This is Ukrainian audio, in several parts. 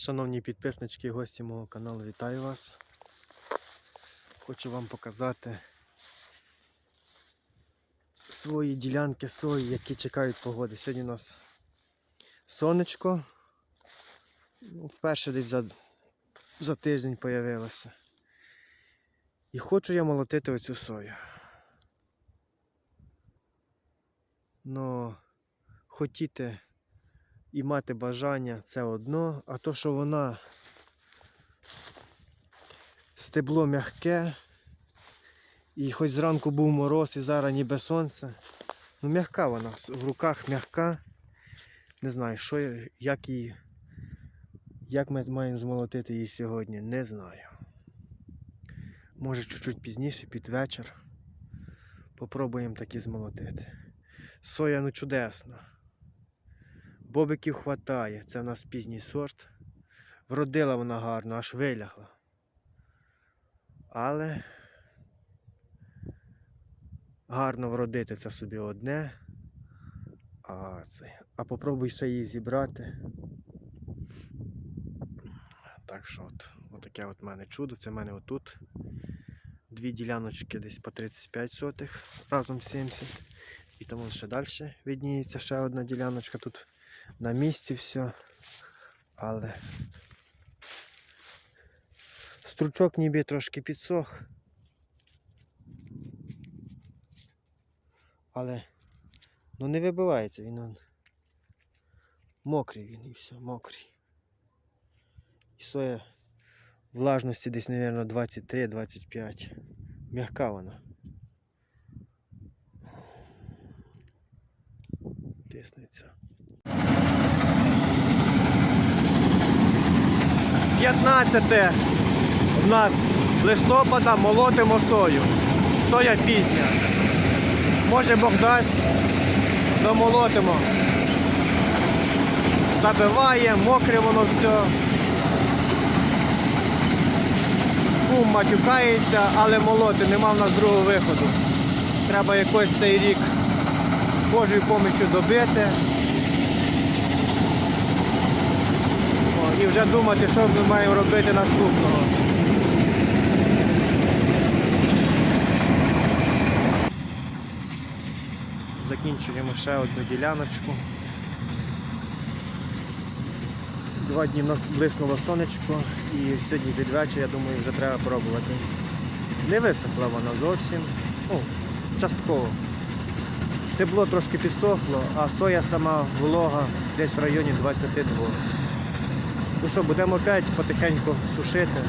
Шановні підписнички гості мого каналу, вітаю вас. Хочу вам показати свої ділянки сої, які чекають погоди. Сьогодні у нас сонечко. Ну, Вперше десь за, за тиждень появилося. І хочу я молотити оцю сою. Но хотіти і мати бажання це одно, а то, що вона стебло м'яке, і хоч зранку був мороз і зараз ніби сонце. Ну м'яка вона, в руках м'яка. Не знаю, що, як її, як ми маємо змолотити її сьогодні, не знаю. Може чуть-чуть пізніше, під вечір. Попробуємо таки змолотити. Соя ну чудесна. Бобиків хватає, це в нас пізній сорт. Вродила вона гарно, аж вилягла. Але гарно вродити це собі одне. А, це, а попробуй ще її зібрати. Так що от, отаке от мене чудо. Це в мене отут. Дві діляночки десь по 35 сотих, разом 70. І тому ще далі відніється ще одна діляночка тут на місці все. Але стручок ніби трошки підсох. Але ну не вибивається він. Он. Мокрий він і все, мокрий. І соя влажності десь, мабуть, 23-25. М'яка вона. Тиснеться. 15 в нас листопада молотимо сою. Соя пізня. Може Бог дасть, домолотимо. Забиває, мокре воно все. Кум матюкається, але молоти, нема в нас другого виходу. Треба якось цей рік Божою поміччю добити. І вже думати, що ми маємо робити наступного. Закінчуємо ще одну діляночку. Два дні в нас блиснуло сонечко і сьогодні під вечір, я думаю, вже треба пробувати. Не висохла вона зовсім. Ну, частково. Стебло трошки підсохло, а соя сама волога десь в районі 22. Ну що, будемо опять потихеньку сушити.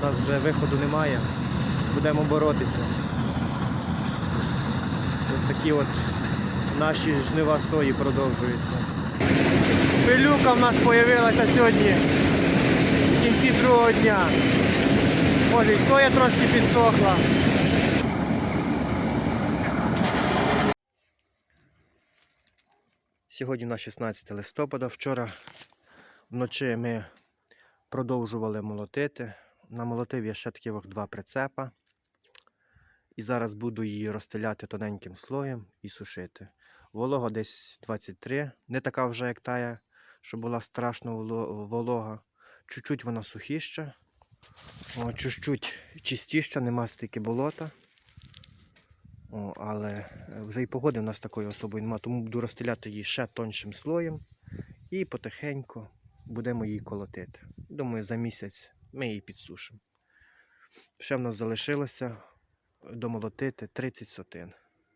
У нас вже виходу немає. Будемо боротися. Ось такі от наші жнива сої продовжуються. Пилюка в нас з'явилася сьогодні в кінці другого дня. Може і соя трошки підсохла. Сьогодні у нас 16 листопада. Вчора вночі ми продовжували молотити. Намолотив я ще таких два прицепа. І зараз буду її розстеляти тоненьким слоєм і сушити. Волога десь 23, не така вже, як тая, що була страшно волога. Чуть-чуть вона сухіша, О, чуть-чуть чистіша, нема стільки болота. О, але е, вже і погоди в нас такої особої немає, тому буду розстеляти її ще тоншим слоєм і потихеньку будемо її колотити. Думаю, за місяць ми її підсушимо. Ще в нас залишилося домолотити 30 сотин.